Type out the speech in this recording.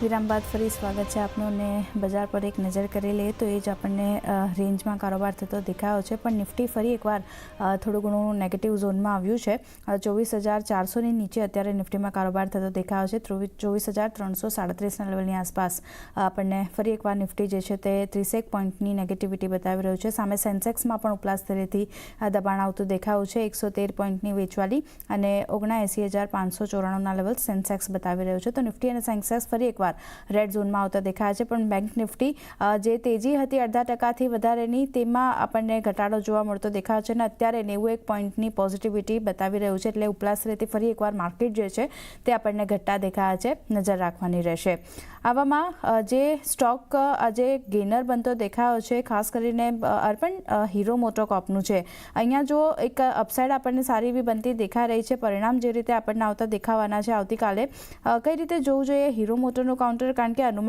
વિરામ બાદ ફરી સ્વાગત છે આપનું ને બજાર પર એક નજર કરી લઈએ તો એ જ આપણને રેન્જમાં કારોબાર થતો દેખાયો છે. પણ નિફ્ટી ફરી એકવાર થોડું ઘણું નેગેટિવ ઝોનમાં આવ્યું છે. ચોવીસ હજાર ચારસોની નીચે અત્યારે નિફ્ટીમાં કારોબાર થતો દેખાયો છે. ચોવીસ હજાર ત્રણસો સાડત્રીસના લેવલની આસપાસ આપણને ફરી એકવાર નિફ્ટી જે છે તે ત્રીસેક પોઈન્ટની નેગેટિવિટી બતાવી રહ્યું છે. સામે સેન્સેક્સમાં પણ ઉપલા સ્તરેથી દબાણ આવતું દેખાયું છે. એકસો તેર પોઈન્ટની વેચવાલી અને ઓગણએંસી હજાર પાંચસો ચોરાણુંના લેવલ સેન્સેક્સ બતાવી રહ્યું છે. તો નિફ્ટી અને સેન્સેક્સ ફરી એકવાર રેડ ઝોનમાં આવતા દેખાયા છે, પણ બેંક નિફ્ટી જે તેજી હતી અડધા ટકાથી વધારેની, તેમાં આપણને ઘટાડો જોવા મળતો દેખાયો છે અને અત્યારે નેવું એક પોઈન્ટની પોઝિટિવિટી બતાવી રહ્યું છે, એટલે ઉપલાસ સ્તરેથી ફરી એકવાર માર્કેટ જે છે, તે આપણને ઘટતા દેખાયા છે, નજર રાખવાની રહેશે. આવામાં જે સ્ટોક આજે ગેનર બનતો દેખાયો છે, ખાસ કરીને અર્પણ હીરો મોટોકોપનું છે. અહીંયા જો એક અપસાઇડ આપણને સારી એવી બનતી દેખાઈ રહી છે, પરિણામ જે રીતે આપણને આવતા દેખાવાના છે આવતીકાલે કઈ રીતે જોવું જોઈએ હીરો મોટોનું કાઉન્ટર? કારણ કે અનુમાન